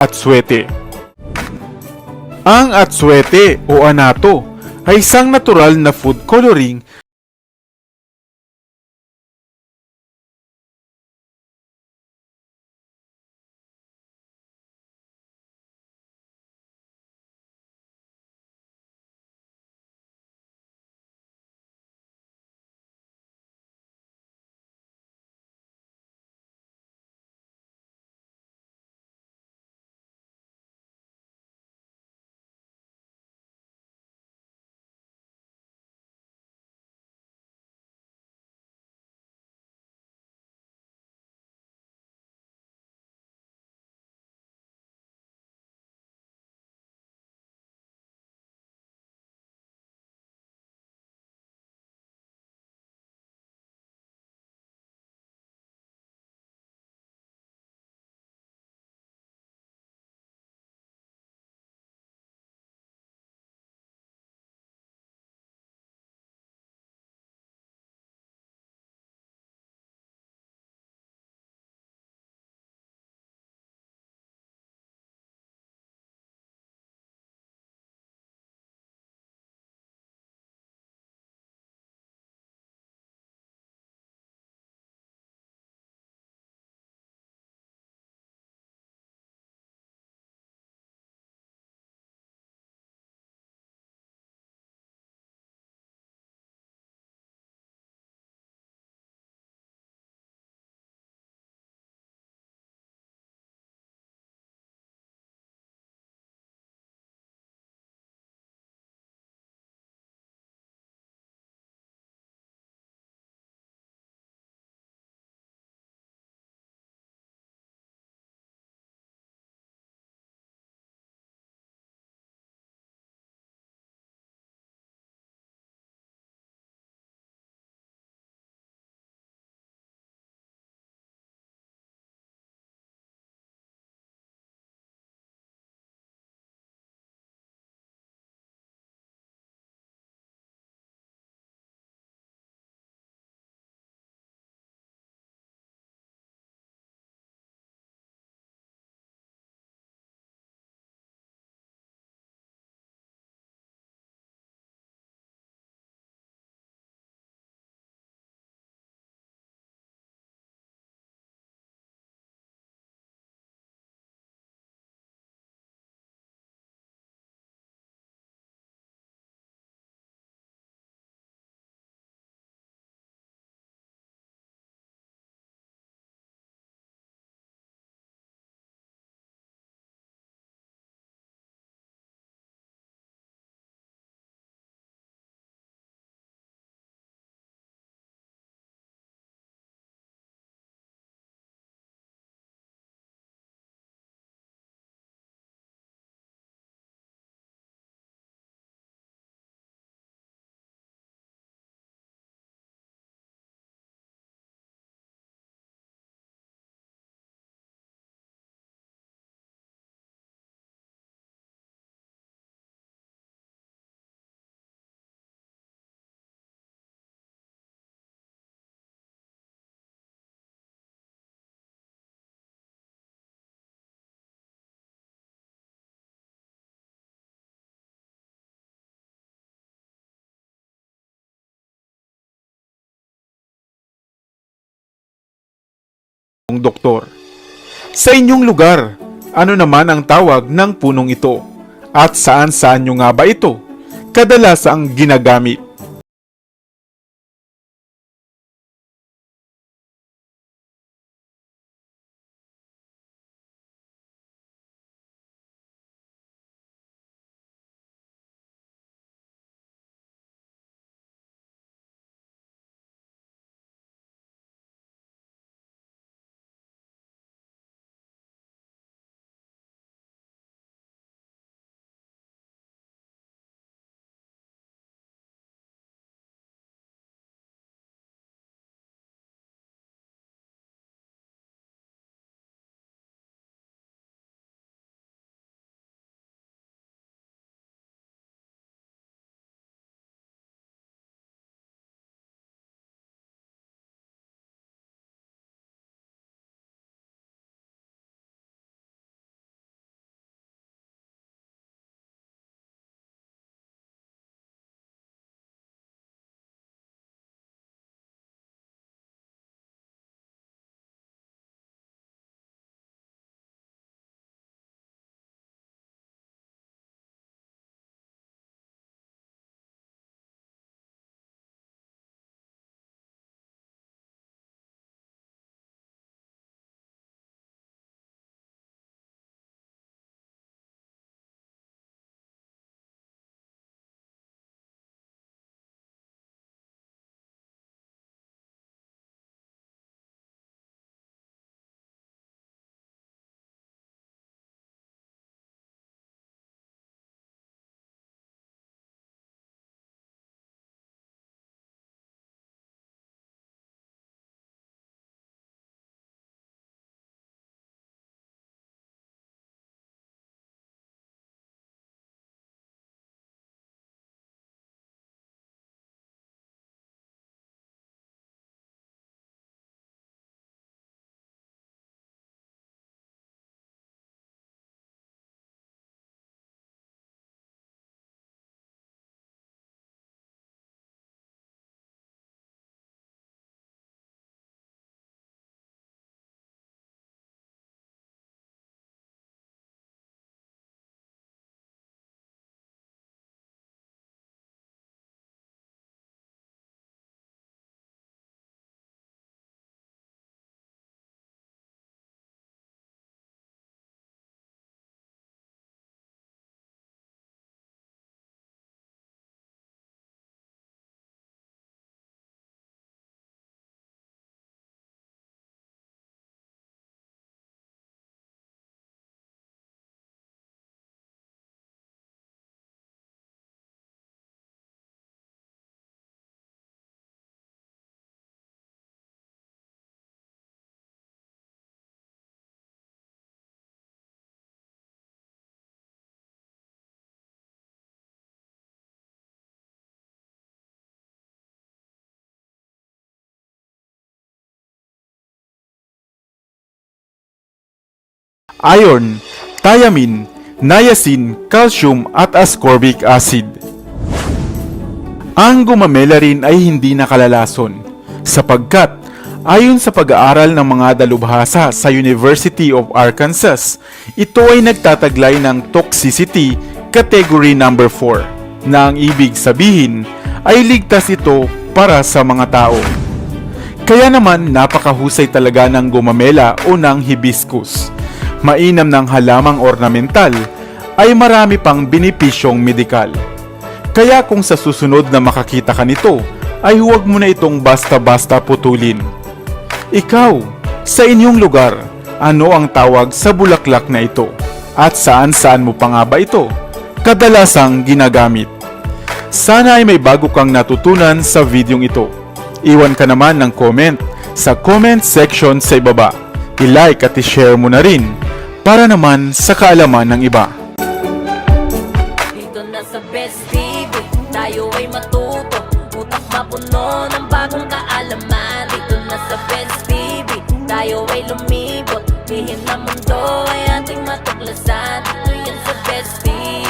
Atswete Ang atswete o anato ay isang natural na food coloring ng doktor. Sa inyong lugar, ano naman ang tawag ng punong ito? At saan saan nyo nga ba ito? Kadalasang ginagamit. Iron, thiamine, niacin, calcium at ascorbic acid. Ang gumamela rin ay hindi nakalalason sapagkat ayon sa pag-aaral ng mga dalubhasa sa University of Arkansas, ito ay nagtataglay ng toxicity category number 4 na ang ibig sabihin ay ligtas ito para sa mga tao. Kaya naman napakahusay talaga ng gumamela o ng hibiscus. Mainam ng halamang ornamental ay marami pang benepisyong medikal. Kaya kung sa susunod na makakita ka nito, ay huwag mo na itong basta-basta putulin. Ikaw, sa inyong lugar, ano ang tawag sa bulaklak na ito? At saan-saan mo pa nga ba ito? Kadalasang ginagamit. Sana ay may bago kang natutunan sa videong ito. Iwan ka naman ng comment sa comment section sa ibaba. I-like at i-share mo na rin para naman sa kaalaman ng iba. Dito na sa Best TV Tayo ay matuto. Utak mapuno ng bagong kaalaman. Dito na sa Best TV Tayo ay lumibot. Lihim na mundo ay ating matuklasan. Dito yan sa Best TV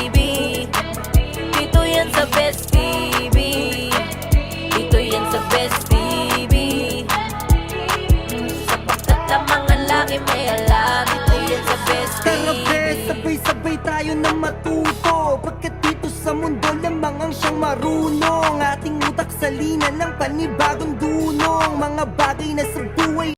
marunong Ating